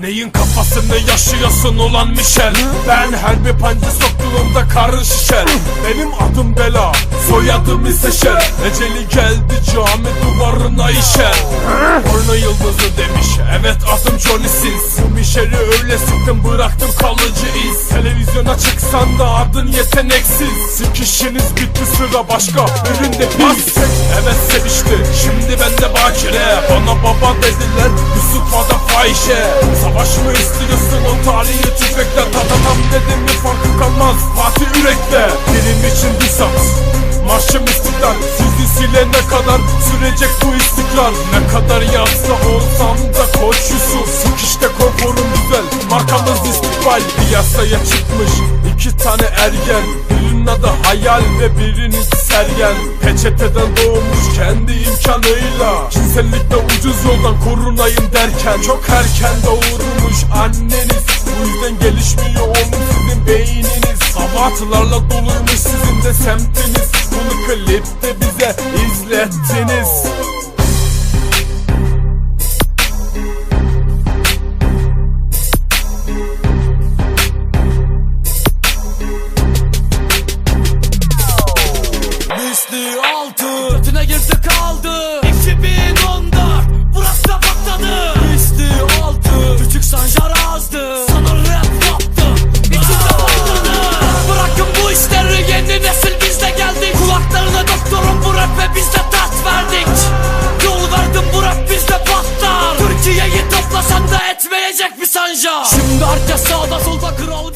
Neyin kafasını yaşıyorsun ulan Michel? Ben her bir panca soktuğumda karın şişer. Benim adım Bela Soyadım ise Şer. Eceli geldi cami duvarına işer Yıldızı demiş. Evet adım Johnny Sins. Bu Michel'i öyle sıktım bıraktım kalıcı iz. Televizyona çıksan da adın yeteneksiz. Sikişiniz bitti sıra başka birinde pis. Evet sevişti. Şimdi bende bakire Bana baba dediler Yusuf'a da fahişe. Savaş mı istiyorsun? O tarihi tüfekle Tadamam dedim mi? Farkı kalmaz. Fatih yürekte Benim için bir sat. Marşım istiklal silene kadar sürecek bu istikrar? Ne kadar yazsa olsam da koç Yusuf. Sıkışta konforum güzel Markamız istikbal. Piyasaya çıkmış iki tane ergen. Birinin adı hayal ve birinin sergen. Peçeteden doğmuş kendi imkanıyla. Cinsellikte ucuz yoldan korunayım derken. Çok erken doğurmuş anneniz. Bu yüzden gelişmiyor olmuş sizin beyniniz. Abartılarla doluymuş sizin de semtiniz. Bunu klipte bize izlettiniz. Misli altı Götüne girdi kaldı. Parça sağda solda kral